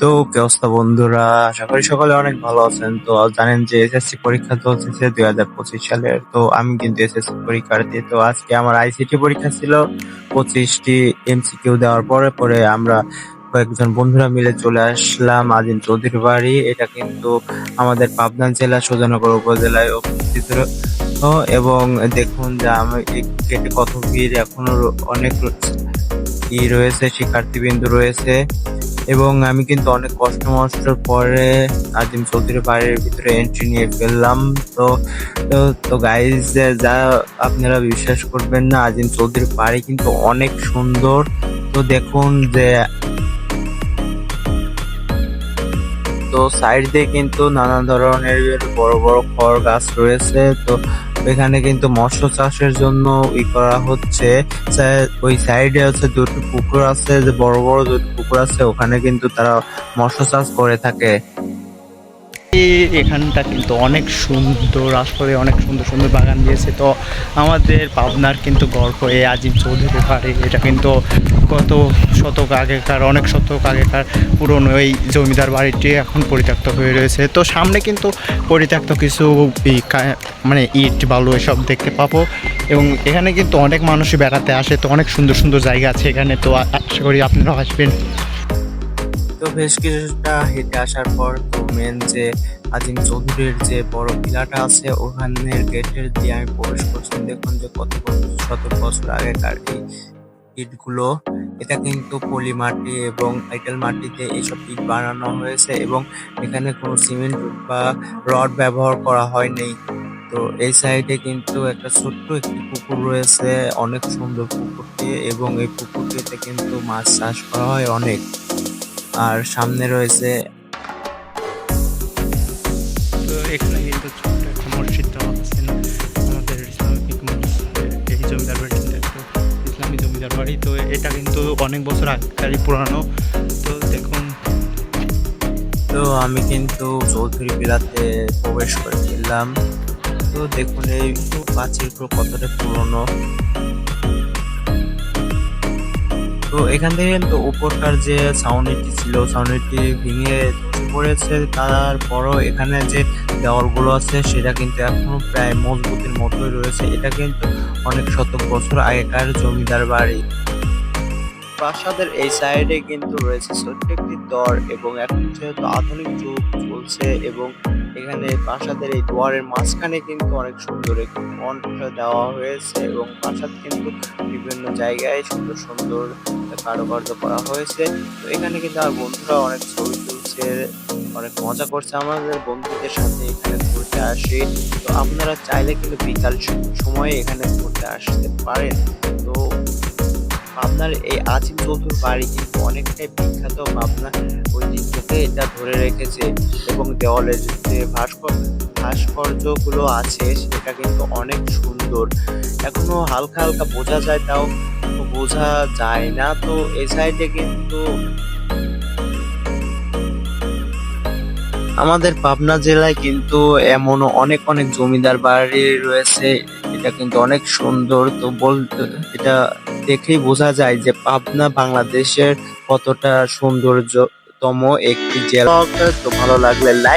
তো, কি অবস্থা বন্ধুরা? আশা করি সকলে অনেক ভালো আছেন। তো জানেন যে এসএসসি পরীক্ষা চলতেছে দুই হাজার পঁচিশ সালের। তো, আমি কিন্তু এসএসসি পরীক্ষার্থী তো আজকে আমার আইসিটি পরীক্ষা ছিল। পঁচিশটি এমসিকিউ দেওয়ার পরে পরে আমরা কয়েকজন বন্ধুরা মিলে চলে আসলাম আজিম চৌধুরীর বাড়ি। এটা কিন্তু আমাদের পাবনা জেলা, সুজানগর উপজেলায় অবস্থিত। এবং দেখুন যে আমি গেটে কত ভিড় এখনও অনেক ই রয়েছে, শিক্ষার্থীবৃন্দ রয়েছে। এবং আমি কিন্তু অনেক কষ্ট মষ্টর পরে আজিম চৌধুরীর বাড়ির ভিতরে এন্ট্রি নিয়ে ফেললাম। তো তো গাইজ যা আপনারা বিশ্বাস করবেন না আজিম চৌধুরীর বাড়ি কিন্তু অনেক সুন্দর। তো দেখুন যে তো সাইড দিয়ে কিন্তু নানা ধরনের বড় বড় খড় গাছ রয়েছে। তো এখানে কিন্তু মৎস্য চাষের জন্য ই করা হচ্ছে। ওই সাইডে হচ্ছে দুটো পুকুর আছে, যে বড় বড় দুটো পুকুর আছে, ওখানে কিন্তু তারা মৎস্য চাষ করে থাকে। এখানটা কিন্তু অনেক সুন্দর, আসলে অনেক সুন্দর সুন্দর বাগান দিয়েছে। তো আমাদের পাবনার কিন্তু গর্ব এই আজিম চৌধুরী বাড়ি। এটা কিন্তু কত শতক আগেকার, অনেক শতক আগেকার পুরনো এই জমিদার বাড়িটি এখন পরিত্যক্ত হয়ে রয়েছে। তো সামনে কিন্তু পরিত্যক্ত কিছু মানে ইট, বালু এসব দেখতে পাবো। এবং এখানে কিন্তু অনেক মানুষই বেড়াতে আসে। তো অনেক সুন্দর সুন্দর জায়গা আছে এখানে। তো আশা করি আপনারাও আসবেন। তো বেশ কিছুটা হেঁটে আসার পর তো মেন যে আজিম চৌধুরীর যে বড় ভিলাটা আছে, ওখানের গেটের দিয়ে আমি প্রবেশ করছি। দেখুন যে কত শত বছর আগেকার এই ইটগুলো। এটা কিন্তু পলি মাটি এবং এঁটেল মাটিতে এইসব ইট বানানো হয়েছে এবং এখানে কোনো সিমেন্ট বা রড ব্যবহার করা হয়নি। তো এই সাইডে কিন্তু একটা ছোট্ট একটি পুকুর রয়েছে, অনেক সুন্দর পুকুরটি এবং এই পুকুরটিতে কিন্তু মাছ চাষ করা হয় অনেক। আর সামনে রয়েছে তো এখানে কিন্তু ছোট্ট একটা মসজিদ দেওয়া আছে। আমাদের ইসলামিক এই জমিদার বাড়ি একটা ইসলামী জমিদার বাড়ি। তো এটা কিন্তু অনেক বছর আগেকারই পুরানো। তো দেখুন। তো আমি কিন্তু চৌধুরী বিলাতে প্রবেশ করে ফেললাম তো দেখুন এই প্রাচীরগুলো কতটা পুরনো। তো এখান থেকে তো উপরকার যে সাউন্ডটি ছিল সাউন্ডটি ভেঙে পড়েছে, তারপরও এখানে যে দেওয়ালগুলো আছে, সেটা কিন্তু এখনও প্রায় মজবুতির মতোই রয়েছে। এটা কিন্তু অনেক শত বছর আগেকার জমিদার বাড়ি। প্রাসাদের এই সাইডে কিন্তু রয়েছে ছোট্ট একটি দর এবং এখন যেহেতু আধুনিক যুগ চলছে এবং এখানে প্রাসাদের এই দুয়ারের মাঝখানে কিন্তু অনেক সুন্দর একটি ফন্ট দেওয়া হয়েছে এবং প্রাসাদ কিন্তু বিভিন্ন জায়গায় সুন্দর সুন্দর কারুকার্য করা হয়েছে। তো এখানে কিন্তু আর বন্ধুরা অনেক ছবি তুলছে, অনেক মজা করছে। আমাদের বন্ধুদের সাথে এখানে ঘুরতে আসি। তো আপনারা চাইলে কিন্তু বিকাল সময়ে এখানে ঘুরতে আসতে পারেন। তো আপনার এই আজিম চৌধুর বাড়ি কিন্তু অনেকটাই বিখ্যাত। আপনার ঐতিহ্যকে এটা ধরে রেখেছে এবং দেওয়ালের যে ভাস্কর, ভাস্কর্যগুলো আছে, সেটা কিন্তু অনেক সুন্দর। এখনও হালকা হালকা বোঝা যায়, তাও বোঝা যায় না। তো এই সাইডে কিন্তু আমাদের পাবনা জেলায় কিন্তু এমন অনেক অনেক জমিদার বাড়ি রয়েছে। এটা কিন্তু অনেক সুন্দর। তো বলতে এটা দেখেই বোঝা যায় যে পাবনা, বাংলাদেশের কতটা সৌন্দর্যতম একটি জেলা। তো ভালো লাগলে লাইক